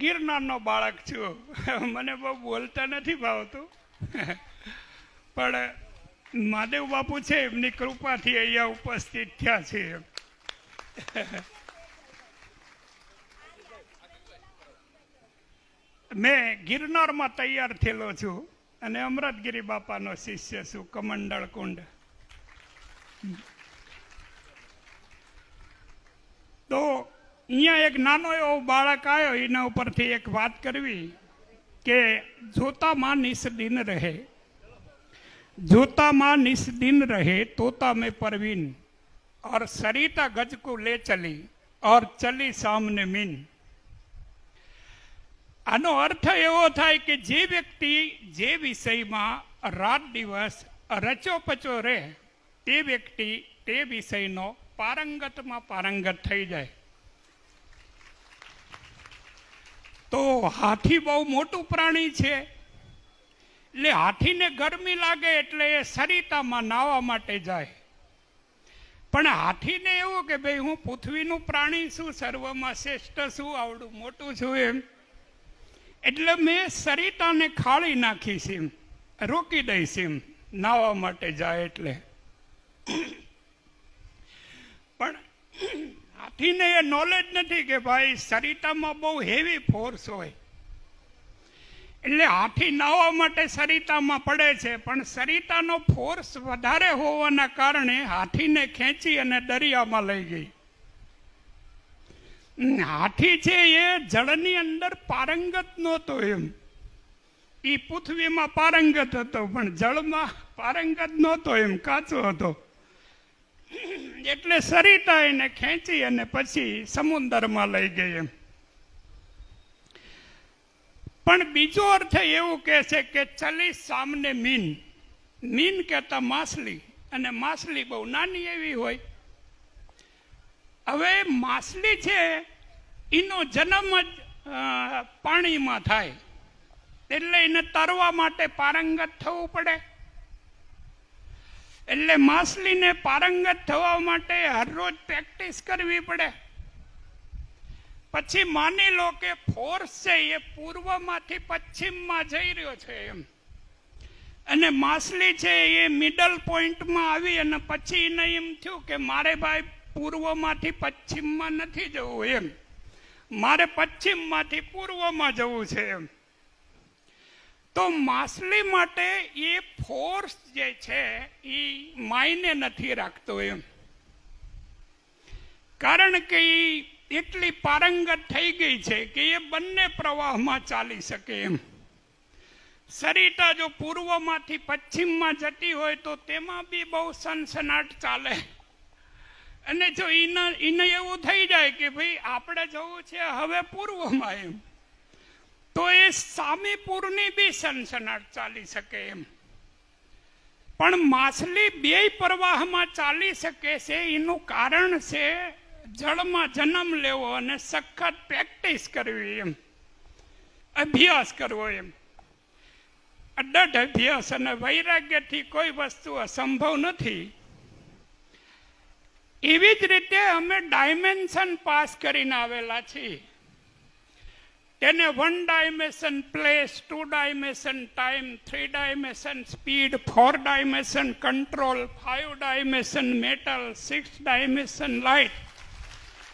ગિરનારનો બાળક છું. મને બહુ બોલતા નથી ભાવતું. પણ મહાદેવ બાપુ છે, એમની કૃપાથી અહીંયા ઉપસ્થિત થયા છે મેં ગિરનારમાં તૈયાર થયેલો છું અને અમૃતગીરી બાપાનો શિષ્ય છું, કમંડળ કુંડ. તો અહીંયા એક નાનો એવો બાળક આવ્યો એના ઉપરથી એક વાત કરવી કે જોતામાં નિસ્દિન રહે જોતામાં નિસ્દિન રહે તોતા में परवीन और सरिता गज को ले चली और चली सामने मीन આનો અર્થ એવો થાય કે જે વ્યક્તિ જે વિષયમાં રાત દિવસ રચોપચો રહે તે વ્યક્તિ તે વિષયનો પારંગતમાં પારંગત થઈ જાય તો હાથી બહુ મોટું પ્રાણી છે. એટલે હાથીને ગરમી લાગે એટલે એ સરિતામાં નાહવા માટે જાય. પણ હાથીને એવું કે ભાઈ હું પૃથ્વીનું પ્રાણી છું, સર્વમાં શ્રેષ્ઠ છું, આવડું મોટું છું એમ. એટલે મેં સરિતાને ખાળી નાખીશ એમ રોકી દઈશ એમ નાહવા માટે જાય એટલે પણ હાથીને એ નોલેજ નથી કે ભાઈ સરિતામાં બહુ હેવી ફોર્સ હોય. એટલે હાથી નાહવા માટે સરિતામાં પડે છે, પણ સરિતાનો ફોર્સ વધારે હોવાના કારણે હાથીને ખેંચી અને દરિયામાં લઈ ગઈ. હાથી છે એ જળની અંદર પારંગત નહોતો એમ. એ પૃથ્વીમાં પારંગત હતો, પણ જળમાં પારંગત નહોતો એમ, કાચો હતો. એટલે સરિતા એને ખેંચી અને પછી સમુદરમાં લઈ ગઈ એમ. પણ બીજો અર્થ એવું કહે છે કે ચલી સામને મીન. મીન કહેતા માછલી, અને માછલી બહુ નાની એવી હોય. હવે માછલી છે, એનો જન્મ જ પાણીમાં થાય. એટલે એને તરવા માટે પારંગત થવું પડે. એટલે માછલીને પારંગત થવા માટે હરરોજ પ્રેક્ટિસ કરવી પડે. પછી માની લો કે ફોર્સ છે એ પૂર્વમાંથી પશ્ચિમમાં જઈ રહ્યો છે એમ. અને માછલી છે એ મિડલ પોઈન્ટમાં આવી અને પછી એને એમ થયું કે મારે ભાઈ પૂર્વમાંથી પશ્ચિમમાં નથી જવું એમ. મારે પશ્ચિમમાંથી પૂર્વમાં જવું છે એમ. તો માછલી માટે એ ફોર્સ જે છે, એ માયને નથી રાખતો એમ. કારણ કે એ એટલી પારંગત થઈ ગઈ છે કે એ બંને પ્રવાહમાં ચાલી શકે એમ. સરિતા જો પૂર્વમાંથી પશ્ચિમમાં જતી હોય તો તેમાં બી બહુ સનસનાટ ચાલે. અને જો એને એને એવું થઈ જાય કે ભાઈ આપણે જવું છે હવે પૂર્વમાં એમ. સામે બી સનસનાટ ચાલી શકે એમ. પણ માછલી બે પ્રવાહમાં ચાલી શકે છે, એનું કારણ છે જળમાં જન્મ લેવો અને સખત પ્રેક્ટિસ કરવી એમ. અભ્યાસ કરવો એમ. અડઢ અભ્યાસ અને વૈરાગ્યથી કોઈ વસ્તુ અસંભવ નથી. એવી જ રીતે અમે ડાયમેન્શન પાસ કરીને આવેલા છીએ. in a one dimension place, two dimension time, three dimension speed, four dimension control, five dimension metal, six dimension light,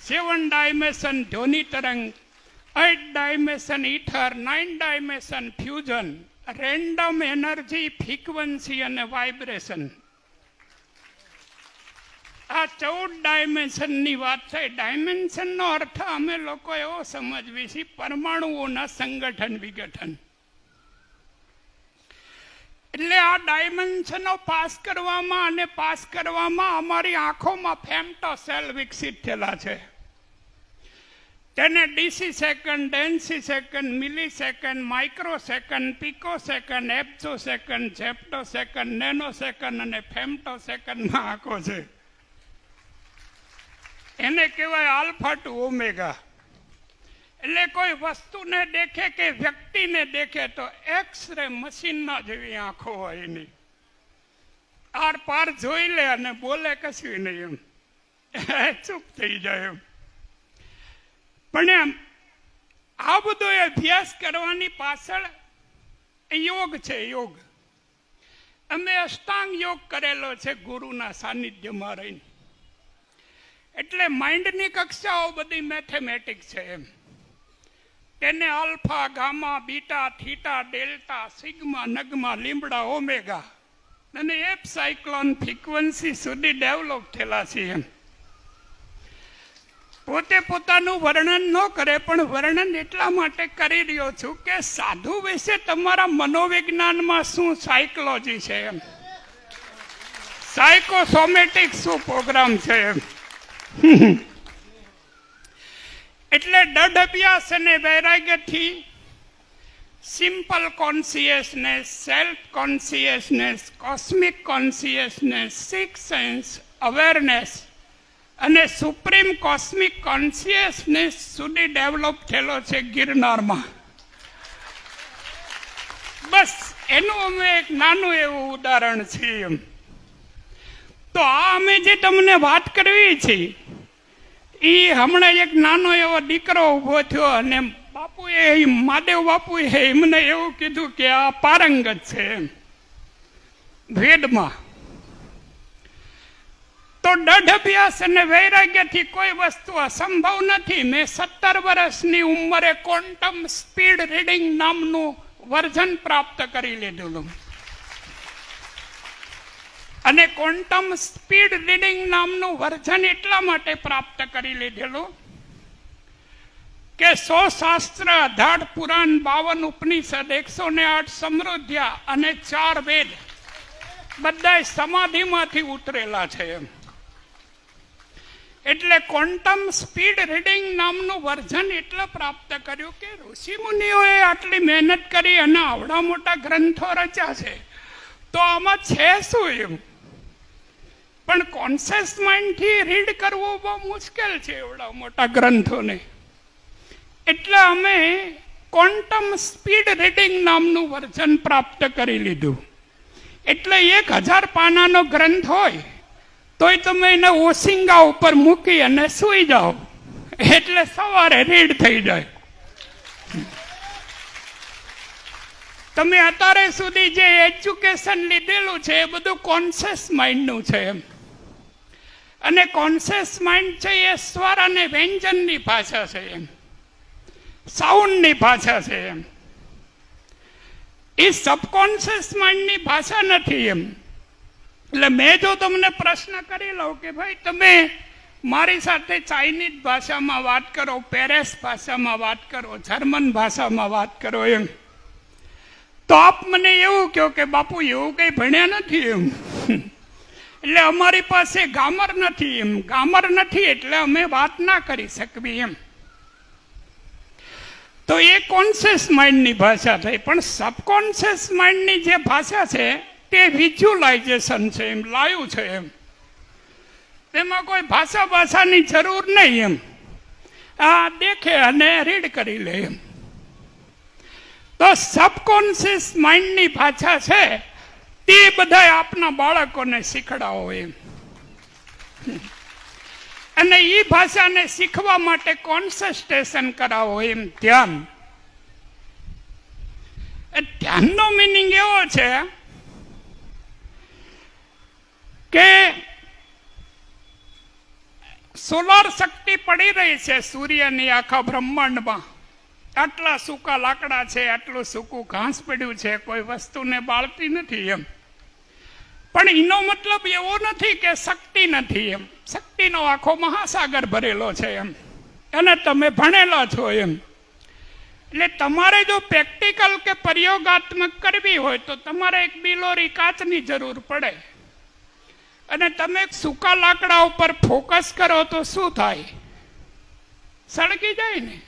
seven dimension dhoni eight dimension ether, nine dimension fusion, random energy, frequency and vibration. આ ચૌદ ડાયમેન્શનની વાત થઈ ડાયમેન્શનનો અર્થ અમે લોકો એવો સમજવી છીએ, પરમાણુઓના સંગઠન વિઘટન એટલે આ ડાયમેન્શનો પાસ કરવામાં અને પાસ કરવામાં અમારી આંખોમાં ફેમ્ટો સેલ વિકસિત થયેલા છે. તેને deci second ડેન્સી second milli second micro second pico second એપ્સો second zepto second nano second અને ફેમ્ટો સેકન્ડમાં આંખો છે. એને કહેવાય આલ્ફા ટુ ઓમેગા. એટલે કોઈ વસ્તુને દેખે કે વ્યક્તિને દેખે તો એક્સ રે મશીનના જેવી આંખો હોય એની. આર પાર જોઈ લે અને બોલે કશું નહીં એમ. ચૂપ થઈ જાય એમ. પણ એમ, આ બધો અભ્યાસ કરવાની પાછળ યોગ છે, યોગ. અમે અષ્ટાંગ યોગ કરેલો છે ગુરુના સાનિધ્યમાં રહીને. એટલે માઇન્ડની કક્ષાઓ બધી મેથેમેટિક છે એમ. તેને alpha, gamma, beta, theta, delta, sigma, Nagma, lambda, omega અને એપ સાયક્લોન ફ્રીક્વન્સી સુધી ડેવલપ થયેલા છે એમ. પોતે પોતાનું વર્ણન ન કરે, પણ વર્ણન એટલા માટે કરી રહ્યો છું કે સાધુ વિશે તમારા મનોવિજ્ઞાનમાં શું સાયકોલોજી છે એમ. સાયકોસોમેટિક શું પ્રોગ્રામ છે એમ. એટલે દઢ અભ્યાસ અને વૈરાગ્યથી simple consciousness self consciousness cosmic consciousness six sense awareness અને સુપ્રીમ કોસ્મિક કોન્સિયસનેસ સુધી ડેવલપ થયેલો છે ગિરનારમાં. બસ એનું અમે એક નાનું એવું ઉદાહરણ છે એમ. તો આ અમે જે તમને વાત કરવી છે એ હમણાં એક નાનો એવો દીકરો ઊભો થયો અને બાપુએ મહાદેવ બાપુએ એમને એવું કીધું કે આ પારંગત છે વેદમાં તો દઢ અભ્યાસ અને વૈરાગ્યથી કોઈ વસ્તુ અસંભવ નથી. મેં સત્તર વર્ષની ઉંમરે ક્વોન્ટમ સ્પીડ રીડિંગ નામનું વર્ઝન પ્રાપ્ત કરી લીધેલું. અને ક્વોન્ટમ સ્પીડ રીડિંગ નામનું વર્ઝન એટલા માટે પ્રાપ્ત કરી લીધેલું કે સો શાસ્ત્ર અઢાર પુરાણ બાવન ઉપનિષદ, એકસો ને આઠ સમૃદ્ધ્યા અને ચાર વેદ બધા સમાધિમાંથી ઉતરેલા છે એમ. એટલે ક્વોન્ટમ સ્પીડ રીડિંગ નામનું વર્ઝન એટલે પ્રાપ્ત કર્યું કે ઋષિ મુનિઓએ આટલી મહેનત કરી અને આવડા મોટા ગ્રંથો રચ્યા છે. તો આમાં છે શું એમ? પણ કોન્શિયસ માઇન્ડથી રીડ કરવું બહુ મુશ્કેલ છે એવડા મોટા ગ્રંથોને. એટલે અમે ક્વોન્ટમ સ્પીડ રીડિંગ નામનું વર્ઝન પ્રાપ્ત કરી લીધું. એટલે એક હજાર પાનાનો ગ્રંથ હોય, તોય તમે એને ઓસિંગા ઉપર મૂકી અને સૂઈ જાઓ. એટલે સવારે રીડ થઈ જાય. તમે અત્યારે સુધી જે એજ્યુકેશન લીધેલું છે, એ બધું કોન્શિયસ માઇન્ડનું છે એમ. અને કોન્શિયસ માઇન્ડ છે એ સ્વર અને વ્યંજનની ભાષા છે એમ. સાઉન્ડની ભાષા છે એમ. એ સબકોન્શિયસ માઇન્ડની ભાષા નથી એમ. એટલે મેં જો તમને પ્રશ્ન કરી લઉં કે ભાઈ તમે મારી સાથે ચાઇનીઝ ભાષામાં વાત કરો, પેરેસ ભાષામાં વાત કરો, જર્મન ભાષામાં વાત કરો એમ. તો આપ મને એવું કહો કે બાપુ એવું કંઈ ભણ્યા નથી એમ. એટલે અમારી પાસે ગામર નથી એમ. ગામર નથી એટલે અમે વાત ના કરી શકવી એમ. તો એ કોન્શિયસ માઇન્ડની ભાષા થઈ. પણ સબકોન્શિયસ માઇન્ડની જે ભાષા છે, તે વિઝ્યુલાઇઝેશન છે એમ, લાયું છે એમ. તેમાં કોઈ ભાષા ભાષાની જરૂર નહીં એમ. આ દેખે અને રીડ કરી લે એમ. તો સબકોન્શિયસ માઇન્ડની ભાષા છે તે બધા આપના બાળકોને શીખડાવો એમ. અને એ ભાષાને શીખવા માટે કોન્સન્ટ્રેશન કરાવો એમ ધ્યાન. ધ્યાનનો મિનિંગ એવો છે કે સોલાર શક્તિ પડી રહી છે સૂર્યની આખા બ્રહ્માંડમાં. આટલા સૂકા લાકડા છે, આટલું સૂકું ઘાસ પડ્યું છે, કોઈ વસ્તુને બાળતી નથી એમ. પણ એનો મતલબ એવો નથી કે શક્તિ નથી એમ. શક્તિનો આખો મહાસાગર ભરેલો છે એમ. અને તમે ભણેલા છો એમ. એટલે તમારે જો પ્રેક્ટિકલ કે પ્રયોગાત્મક કરવી હોય તો તમારે એક બિલોરી કાચની જરૂર પડે. અને તમે સૂકા લાકડા ઉપર ફોકસ કરો તો શું થાય? સળગી જાય ને.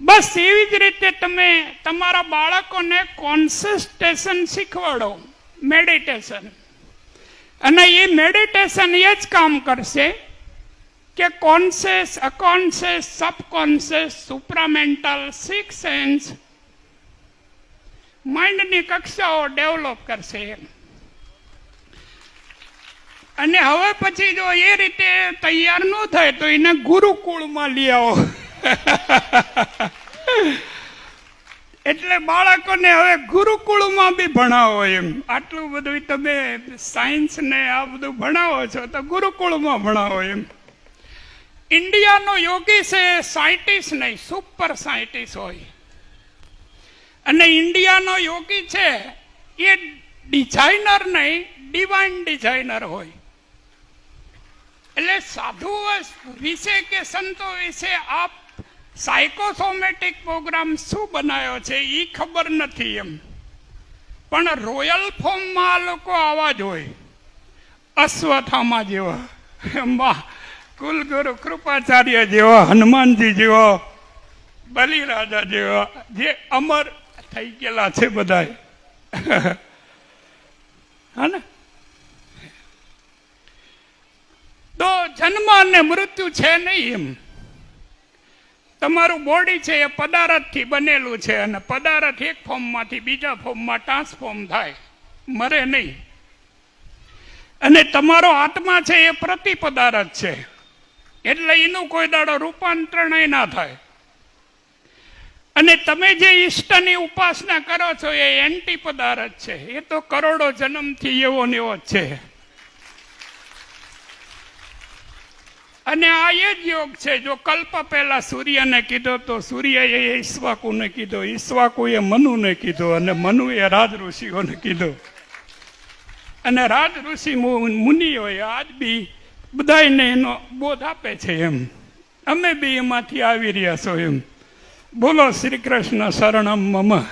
બસ એવી જ રીતે તમે તમારા બાળકોને કોન્સન્ટ્રેશન શીખવાડો મેડિટેશન અને એ મેડિટેશન એ જ કામ કરશે કે conscious unconscious subconscious supramental six sense માઇન્ડની કક્ષાઓ ડેવલપ કરશે. અને હવે પછી જો એ રીતે તૈયાર ન થાય તો એને ગુરુકુળમાં લઈ આવો. એટલે બાળકોને હવે ગુરુકુળમાં બી ભણાવો એમ. આટલું બધું તમે સાયન્સ ને આ બધું ભણાવો છો તો ગુરુકુળમાં ભણાવો એમ. ઇન્ડિયાનો યોગી છે સાયન્ટિસ્ટ નહીં, સુપર સાયન્ટિસ્ટ હોય. અને ઇન્ડિયાનો યોગી છે એ ડિઝાઇનર નહીં ડિવાઇન ડિઝાઇનર હોય. એટલે સાધુઓ વિશે કે સંતો વિશે આપ સાયકોસોમેટિક પ્રોગ્રામ શું બનાવ્યો છે એ ખબર નથી એમ. પણ રોયલ ફોર્મમાં લોકો આવા જ હોય. અશ્વથામા જેવા. એમાં કુલગુરુ કૃપાચાર્ય જેવા, હનુમાનજી જેવા, બલિરાજા જેવા, જે અમર થઈ ગયેલા છે બધાય. હા તો જન્મ અને મૃત્યુ છે નહીં એમ. તમારું બોડી છે એ પદાર્થથી બનેલું છે અને પદાર્થ એક ફોર્મમાંથી બીજા ફોર્મમાં ટ્રાન્સફોર્મ થાય. મરે નહીં. અને તમારો આત્મા છે એ પ્રતિ પદાર્થ છે. એટલે એનું કોઈ દાડો રૂપાંતરણ ના થાય. અને તમે જે ઈષ્ટની ઉપાસના કરો છો એ એન્ટી પદાર્થ છે. એ તો કરોડો જન્મથી એવો ને એવો જ છે. અને આ એ જ યોગ છે, જો કલ્પ પહેલા સૂર્યને કીધો તો સૂર્યએ ઈશ્વાકુને કીધો, ઈશ્વાકુએ મનુને કીધો અને મનુએ રાજ ઋષિઓને કીધો. અને રાજ ઋષિ મુનિઓએ આજ બી બધાયને એનો બોધ આપે છે એમ. અમે બી એમાંથી આવી રહ્યા છો એમ. બોલો શ્રી કૃષ્ણ શરણમ મમ.